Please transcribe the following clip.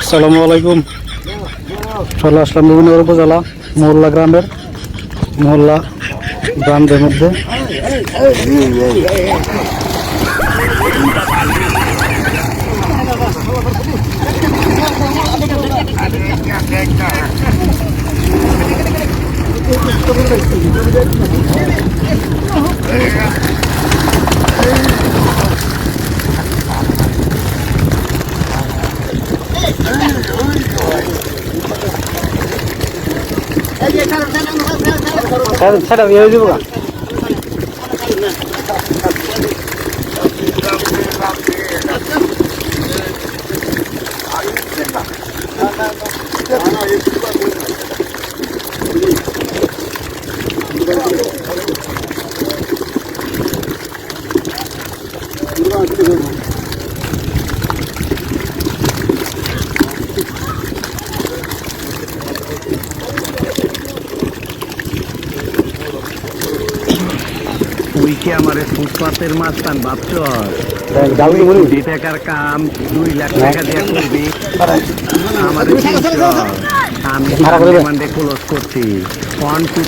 আসসালামু আলাইকুম। চলে আসলাম বিভিন্ন উপজেলা মোহল্লা গ্রামের মোহল্লা গ্রামের মধ্যে। 사람 사람 열두 가. Thank you. তুই কি আমার ফুটপাতের মাস্তান ভাবছ? বলি। কোটি টাকার কাম দুই লাখ টাকা দিয়ে করবি আমার আমি ভাড়া করে দে। মান্ডে ক্লোজ করছি। One two